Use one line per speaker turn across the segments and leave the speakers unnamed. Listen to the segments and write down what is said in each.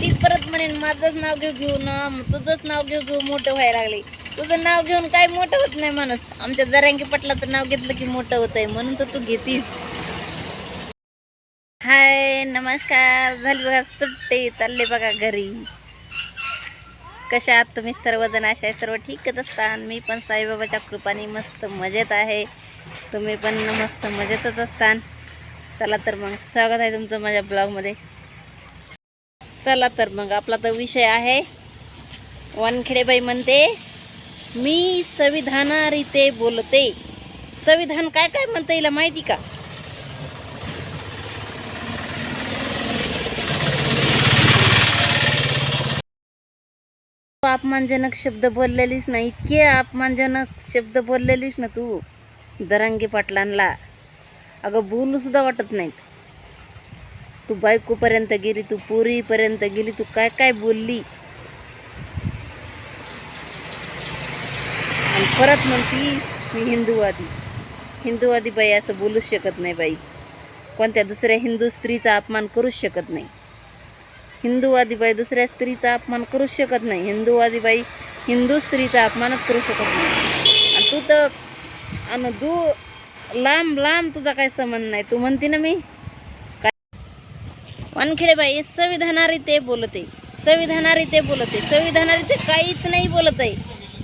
ती परत म्हणेन माझंच नाव घेऊ घेऊ ना तुझंच नाव घेऊ घेऊ मोठं व्हायला लागले. तुझं नाव घेऊन काय मोठं होत नाही माणूस. आमच्या जरांगी पटलाचं नाव घेतलं की मोठं होत आहे म्हणून तर तू घेतीस. हाय नमस्कार. झाली बघा सुट्टी. चालले बघा घरी. कशा आहात तुम्ही? सर्वजण अशा आहे सर्व ठीकच असता मी पण साईबाबाच्या कृपाने मस्त मजेत आहे. तुम्ही पण मस्त मजेतच असतान चला तर मग स्वागत आहे तुमचं माझ्या ब्लॉगमध्ये. चला तर मग आपला तर विषय आहे. वानखेडेबाई म्हणते मी संविधानारीते बोलते. संविधान काय काय म्हणतं हिला माहिती का? अपमानजनक शब्द बोललेलीस ना इतके अपमानजनक शब्द बोललेलीस ना तू जरांगी पाटलांना अगं बोलू सुद्धा वाटत नाहीत. तू बायकोपर्यंत गेली तू पोरीपर्यंत गेली तू काय काय बोलली? आणि परत म्हणती मी हिंदूवादी. हिंदूवादी बाई असं बोलूच शकत नाही बाई. कोणत्या दुसऱ्या हिंदू स्त्रीचा अपमान करूच शकत नाही. हिंदूवादी बाई दुसऱ्या स्त्रीचा अपमान करूच शकत नाही. हिंदूवादी बाई हिंदू स्त्रीचा अपमानच करू शकत नाही. आणि तू तर आणि तू लांब लांब तुझा काय संबंध नाही. तू म्हणती ना मी वानखेडेबाई संविधानारी ते बोलते. संविधानारी ते बोलते. संविधानारी काहीच नाही बोलत आहे.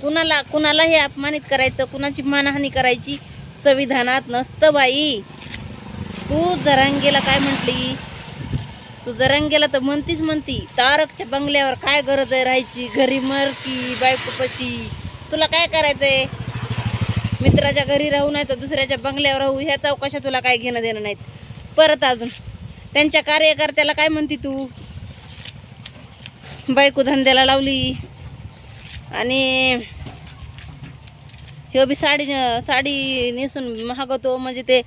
कुणाला कुणाला हे अपमानित करायचं कुणाची मानहानी करायची संविधानात नसतं बाई. तू जरांगेला काय म्हटली? तू जरांगेला तर म्हणतीच म्हणती तारकच्या बंगल्यावर काय गरज आहे राहायची? घरी मर की बायकोपशी तुला काय करायचं आहे मित्राच्या घरी राहू नाही तर दुसऱ्याच्या बंगल्यावर राहू? ह्या चौकशा तुला काय घेणं देणं नाहीत. परत अजून. त्यांच्या कार्यकर्त्याला काय म्हणते तू? बायको धंद्याला लावली. आणि ह्यो बी साडी साडी नेसून मागवतो म्हणजे ते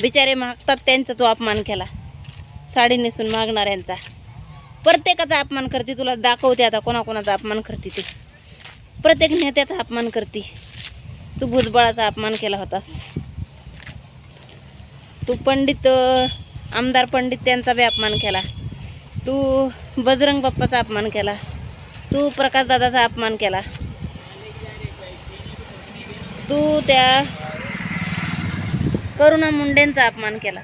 बिचारे मागतात त्यांचा तो अपमान केला. साडी नेसून मागणाऱ्यांचा. प्रत्येकाचा अपमान करते तुला दाखवते आता कोणाकोणाचा अपमान करते ते. प्रत्येक नेत्याचा अपमान करते. तू भुजबळाचा अपमान केला होतास. तू पंडित आमदार पंडित त्यांचा बी अपमान केला. तू बजरंग बाप्पाचा अपमान केला. तू प्रकाशदादाचा अपमान केला. तू त्या करुणा मुंडेंचा अपमान केला.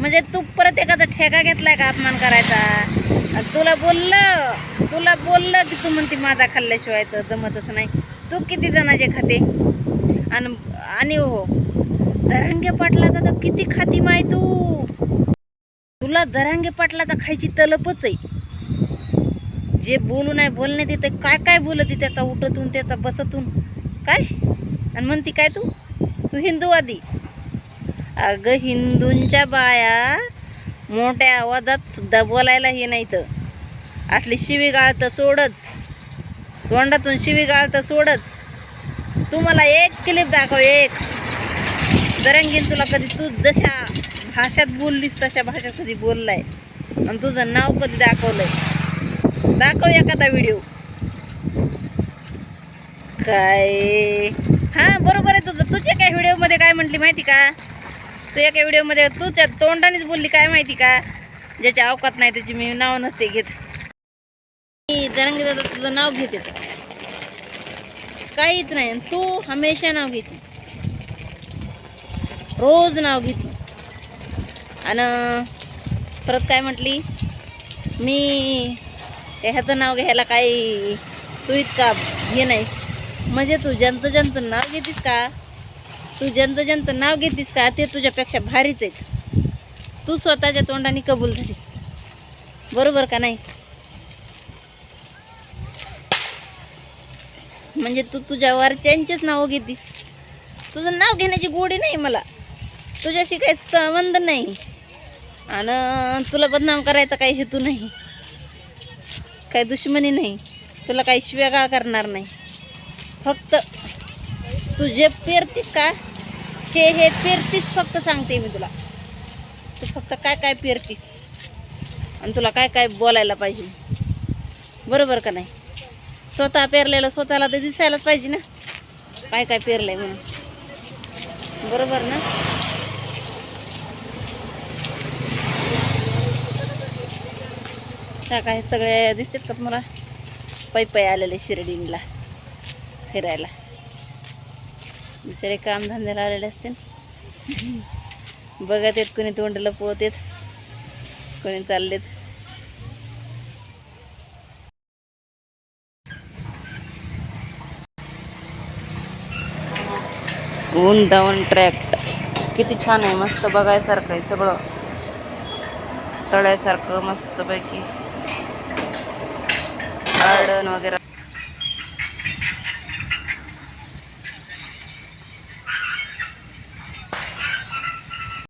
म्हणजे तू प्रत्येकाचा ठेका घेतलाय का अपमान करायचा? तुला बोललं तुला बोललं की तू म्हणते माझा खाल्ल्याशिवाय तर जमतच नाही. तू किती जणांचे खाते? आणि आणि हो जरांगे पाटलाचा तर किती खाती माय तू? तुला जरांगे पाटलाचा खायची तलपच आहे. जे बोलू नाही बोलण्यात तिथे काय काय बोलत त्याचा उठतून त्याचा बसतून? काय? आणि म्हणती काय तू? तू हिंदूवादी अगं हिंदूंच्या बाया मोठ्या आवाजात सुद्धा बोलायला हे नाही तर असली शिवी गाळतं सोडच. तोंडातून शिवी गाळतं सोडच. तू मला एक क्लिप दाखव एक. जरंगीन तुला कधी तू जशा भाषात बोललीस तशा भाषेत कधी बोललाय. आणि तुझं नाव कधी दाखवलंय. दाखव एखादा व्हिडिओ. काय? हां बरोबर आहे तुझं. तुझ्या काय व्हिडिओमध्ये काय म्हटली माहिती का? तू एका व्हिडिओमध्ये तुझ्या तोंडानेच बोलली काय माहिती का? ज्याच्या अवकात नाही त्याची मी नाव नसते घेत. मी जरंगी दादा तुझं नाव घेते. काहीच नाही तू हमेशा नाव घेते. रोज नाव घेतली. आणि परत काय म्हटली? मी ह्याचं नाव घ्यायला काय तू इतका हे नाहीस. म्हणजे तू ज्यांचं ज्यांचं नाव घेतीस का? तू ज्यांचं ज्यांचं नाव घेतीस का? ते तुझ्यापेक्षा भारीच आहेत. तू स्वतःच्या तोंडाने कबूल झालीस. बरोबर का नाही? म्हणजे तू तुझ्या वरच्यांचेच नाव घेतीस. तुझं नाव घेण्याची गोडी नाही मला. तुझ्याशी काही संबंध नाही. आणि तुला बदनाम करायचा काही हेतू नाही. काही दुश्मनी नाही. तुला काही शिव्यागाळ करणार नाही. फक्त तू जे पेरतीस का? हे हे पेरतीस फक्त सांगते मी तुला. तू फक्त काय काय पेरतीस? आणि तुला काय काय बोलायला पाहिजे? बरोबर का नाही? स्वतः पेरलेलं स्वतःला तर दिसायलाच पाहिजे ना? काय काय पेरलं आहे म्हणून? बरोबर ना? त्या काय सगळे दिसतात का तुम्हाला? पै पै आलेले शिर्डीला फिरायला. बिचारे कामधंद्याला आलेले असतील. बघत येत कोणी तोंड लपवत येत कोणी चाललेत. ऊन दावण ट्रॅक. किती छान आहे मस्त बघायसारखं आहे सगळं. तळ्यासारखं मस्तपैकी. गार्डन वगैरे.